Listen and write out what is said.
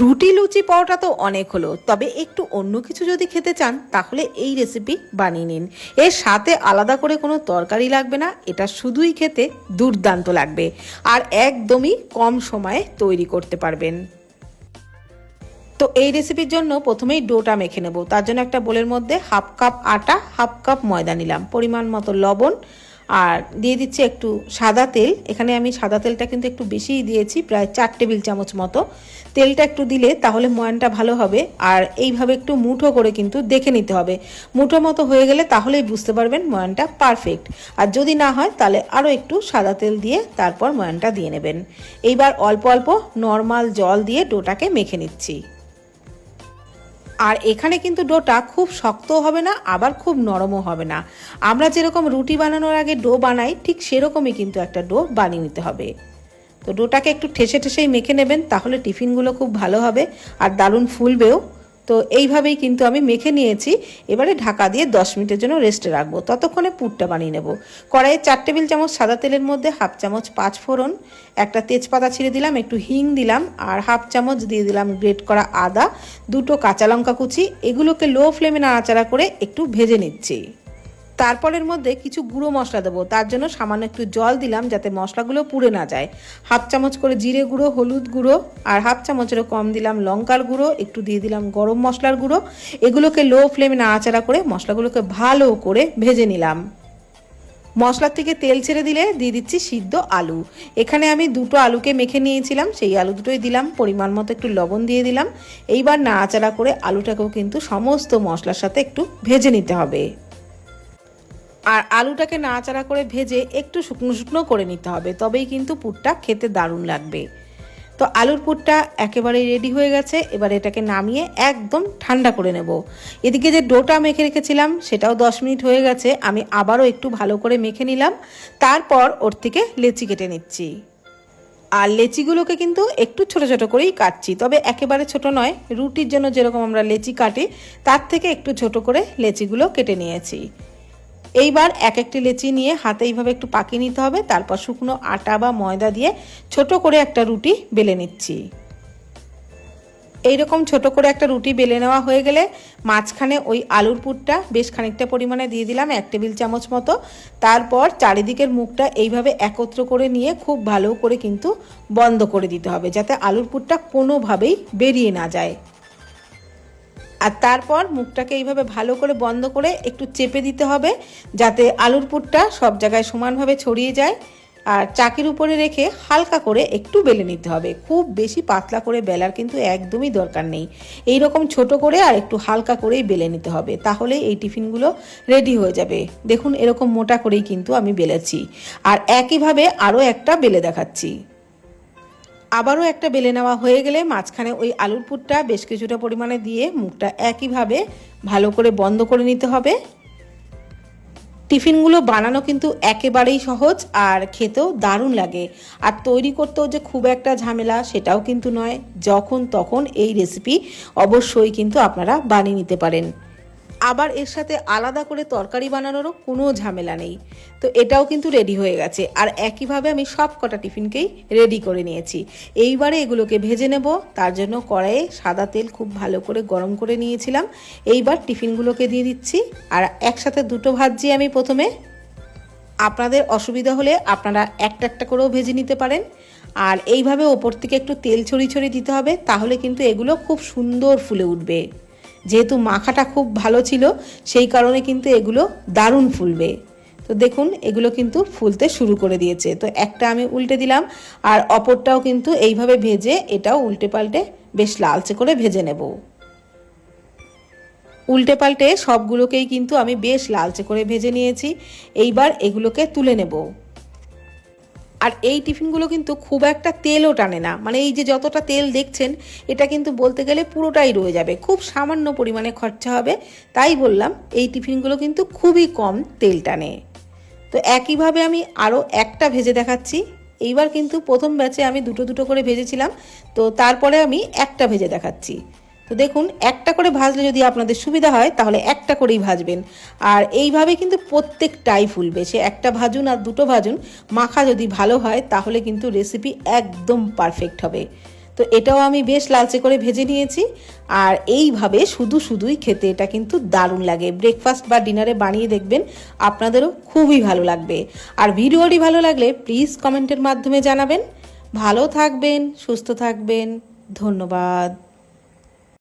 রুটি লুচি পাওয়াটা তো অনেক হলো। তবে একটু অন্য কিছু যদি খেতে চান, তাহলে এই রেসিপি বানিয়ে নিন। এর সাথে আলাদা করে কোনো তরকারি লাগবে না, এটা শুধুই খেতে দুর্দান্ত লাগবে। আর একদমই কম সময়ে তৈরি করতে পারবেন। তো এই রেসিপির জন্য প্রথমেই ডোটা মেখে নেব। তার জন্য একটা বোলের মধ্যে হাফ কাপ আটা, হাফ কাপ ময়দা নিলাম। পরিমাণ মতো লবণ আর দিয়ে দিচ্ছি একটু সাদা তেল। এখানে আমি সাদা তেলটা কিন্তু একটু বেশিই দিয়েছি, প্রায় চার টেবিল চামচ মতো। তেলটা একটু দিলে তাহলে ময়ানটা ভালো হবে আর এইভাবে একটু মুঠো করে কিন্তু দেখে নিতে হবে। মুঠো মতো হয়ে গেলে তাহলেই বুঝতে পারবেন ময়ানটা পারফেক্ট আর যদি না হয় তাহলে আরও একটু সাদা তেল দিয়ে তারপর ময়ানটা দিয়ে নেবেন। এইবার অল্প অল্প নর্মাল জল দিয়ে ডোটাকে মেখে নিচ্ছি। আর এখানে কিন্তু ডোটা খুব শক্তও হবে না, আবার খুব নরমও হবে না। আমরা যেরকম রুটি বানানোর আগে ডো বানাই, ঠিক সেরকমই কিন্তু একটা ডো বানিয়ে নিতে হবে। তো ডোটাকে একটু ঠেসে ঠেসেই মেখে নেবেন, তাহলে টিফিনগুলো খুব ভালো হবে, আর দারুণ ফুলবেও। তো এইভাবেই কিন্তু আমি মেখে নিয়েছি। এবারে ঢাকা দিয়ে দশ মিনিটের জন্য রেস্টে রাখব। ততক্ষণে পুরটা বানিয়ে নেব। কড়াইয়ে চার টেবিল চামচ সাদা তেলের মধ্যে হাফ চামচ পাঁচ ফোড়ন, একটা তেজপাতা ছিঁড়ে দিলাম, একটু হিং দিলাম, আর হাফ চামচ দিয়ে দিলাম গ্রেট করা আদা, দুটো কাঁচা লঙ্কা কুচি, এগুলোকে লো ফ্লেমে নাড়াচাড়া করে একটু ভেজে নিচ্ছি। তারপরের মধ্যে কিছু গুঁড়ো মশলা দেবো। তার জন্য সামান্য একটু জল দিলাম যাতে মশলাগুলো পুড়ে না যায়। হাফ চামচ করে জিরে গুঁড়ো, হলুদ গুঁড়ো আর হাফ চামচেরও কম দিলাম লঙ্কার গুঁড়ো, একটু দিয়ে দিলাম গরম মশলার গুঁড়ো। এগুলোকে লো ফ্লেমে নাড়াচাড়া করে মশলাগুলোকে ভালো করে ভেজে নিলাম। মশলার থেকে তেল ছেড়ে দিলে দিয়ে দিচ্ছি সিদ্ধ আলু। এখানে আমি দুটো আলুকে মেখে নিয়েছিলাম, সেই আলু দুটোই দিলাম, পরিমাণ মতো একটু লবণ দিয়ে দিলাম। এইবার নাড়াচাড়া করে আলুটাকেও কিন্তু সমস্ত মশলার সাথে একটু ভেজে নিতে হবে। আর আলুটাকে নাড়াচাড়া করে ভেজে একটু শুকনো শুকনো করে নিতে হবে, তবেই কিন্তু পুরটা খেতে দারুণ লাগবে। তো আলুর পুরটা একেবারেই রেডি হয়ে গেছে, এবার এটাকে নামিয়ে একদম ঠান্ডা করে নেব। এদিকে যে ডোটা মেখে রেখেছিলাম, সেটাও দশ মিনিট হয়ে গেছে, আমি আবারও একটু ভালো করে মেখে নিলাম, তারপর ওর থেকে লেচি কেটে নিচ্ছি। আর লেচিগুলোকে কিন্তু একটু ছোট ছোট করেই কাটছি, তবে একেবারে ছোট নয়, রুটির জন্য যেরকম আমরা লেচি কাটি, তার থেকে একটু ছোট করে লেচিগুলো কেটে নিয়েছি। এইবার এক একটি লেচি নিয়ে হাতে এইভাবে একটু পাকিয়ে নিতে হবে। তারপর শুকনো আটা বা ময়দা দিয়ে ছোট করে একটা রুটি বেলে নিচ্ছি। এইরকম ছোট করে একটা রুটি বেলে নেওয়া হয়ে গেলে মাঝখানে ওই আলুর পুরটা বেশ খানিকটা পরিমাণে দিয়ে দিলাম, এক টেবিল চামচ মতো। তারপর চারিদিকের মুখটা এইভাবে একত্র করে নিয়ে খুব ভালো করে কিন্তু বন্ধ করে দিতে হবে, যাতে আলুর পুরটা কোনোভাবেই বেরিয়ে না যায়। আর তারপর মুখটাকে এইভাবে ভালো করে বন্ধ করে একটু চেপে দিতে হবে, যাতে আলুর পুরটা সব জায়গায় সমানভাবে ছড়িয়ে যায়। আর চাকির উপরে রেখে হালকা করে একটু বেলে নিতে হবে। খুব বেশি পাতলা করে বেলার কিন্তু একদমই দরকার নেই। এই রকম ছোট করে আর একটু হালকা করেই বেলে নিতে হবে, তাহলে এই টিফিনগুলো রেডি হয়ে যাবে। দেখুন, এরকম মোটা করেই কিন্তু আমি বেলেছি। আর একইভাবে আরও একটা বেলে দেখাচ্ছি। আবারও একটা বেলে নেওয়া হয়ে গেলে মাঝখানে ওই আলুর পুরটা বেশ কিছুটা পরিমাণে দিয়ে মুখটা একইভাবে ভালো করে বন্ধ করে নিতে হবে। টিফিনগুলো বানানো কিন্তু একেবারেই সহজ আর খেতেও দারুণ লাগে। আর তৈরি করতেও যে খুব একটা ঝামেলা সেটাও কিন্তু নয়, যখন তখন এই রেসিপি অবশ্যই কিন্তু আপনারা বানিয়ে নিতে পারেন। আবার এর সাথে আলাদা করে তরকারি বানানোরও কোনো ঝামেলা নেই। তো এটাও কিন্তু রেডি হয়ে গেছে। আর একইভাবে আমি সব কটা টিফিনকেই রেডি করে নিয়েছি। এইবারে এগুলোকে ভেজে নেব। তার জন্য কড়াইয়ে সাদা তেল খুব ভালো করে গরম করে নিয়েছিলাম। এইবার টিফিনগুলোকে দিয়ে দিচ্ছি। আর একসাথে দুটো ভাজছি আমি প্রথমে। আপনাদের অসুবিধা হলে আপনারা একটা একটা করেও ভেজে নিতে পারেন। আর এইভাবে ওপর থেকে একটু তেল ছড়িয়ে ছড়িয়ে দিতে হবে। তাহলে কিন্তু এগুলো খুব সুন্দর ফুলে উঠবে। যেহেতু মাখাটা খুব ভালো ছিল, সেই কারণে কিন্তু এগুলো দারুণ ফুলবে। তো দেখুন, এগুলো কিন্তু ফুলতে শুরু করে দিয়েছে। তো একটা আমি উল্টে দিলাম, আর অপরটাও কিন্তু এইভাবে ভেজে এটাও উল্টে পাল্টে বেশ লালচে করে ভেজে নেব। উল্টে পাল্টে সবগুলোকেই কিন্তু আমি বেশ লালচে করে ভেজে নিয়েছি। এইবার এগুলোকে তুলে নেব। আর এই টিফিনগুলো কিন্তু খুব একটা তেলও টানে না। মানে এই যে যতটা তেল দেখছেন, এটা কিন্তু বলতে গেলে পুরোটাই রয়ে যাবে। খুব সামান্য পরিমাণে খরচা হবে, তাই বললাম এই টিফিনগুলো কিন্তু খুবই কম তেল টানে। তো একইভাবে আমি আরও একটা ভেজে দেখাচ্ছি। এইবার কিন্তু প্রথম ব্যাচে আমি দুটো দুটো করে ভেজেছিলাম, তো তারপরে আমি একটা ভেজে দেখাচ্ছি। তো দেখুন, একটা করে ভাজলে যদি আপনাদের সুবিধা হয়, তাহলে একটা করেই ভাজবেন। আর এইভাবে কিন্তু প্রত্যেকটাই ফুলবে। সে একটা ভাজুন আর দুটো ভাজুন, মাখা যদি ভালো হয়, তাহলে কিন্তু রেসিপি একদম পারফেক্ট হবে। তো এটাও আমি বেশ লালচে করে ভেজে নিয়েছি। আর এইভাবে শুধু শুধুই খেতে এটা কিন্তু দারুণ লাগে। ব্রেকফাস্ট বা ডিনারে বানিয়ে দেখবেন, আপনাদেরও খুবই ভালো লাগবে। আর ভিডিওটি ভালো লাগলে প্লিজ কমেন্টের মাধ্যমে জানাবেন। ভালো থাকবেন, সুস্থ থাকবেন। ধন্যবাদ।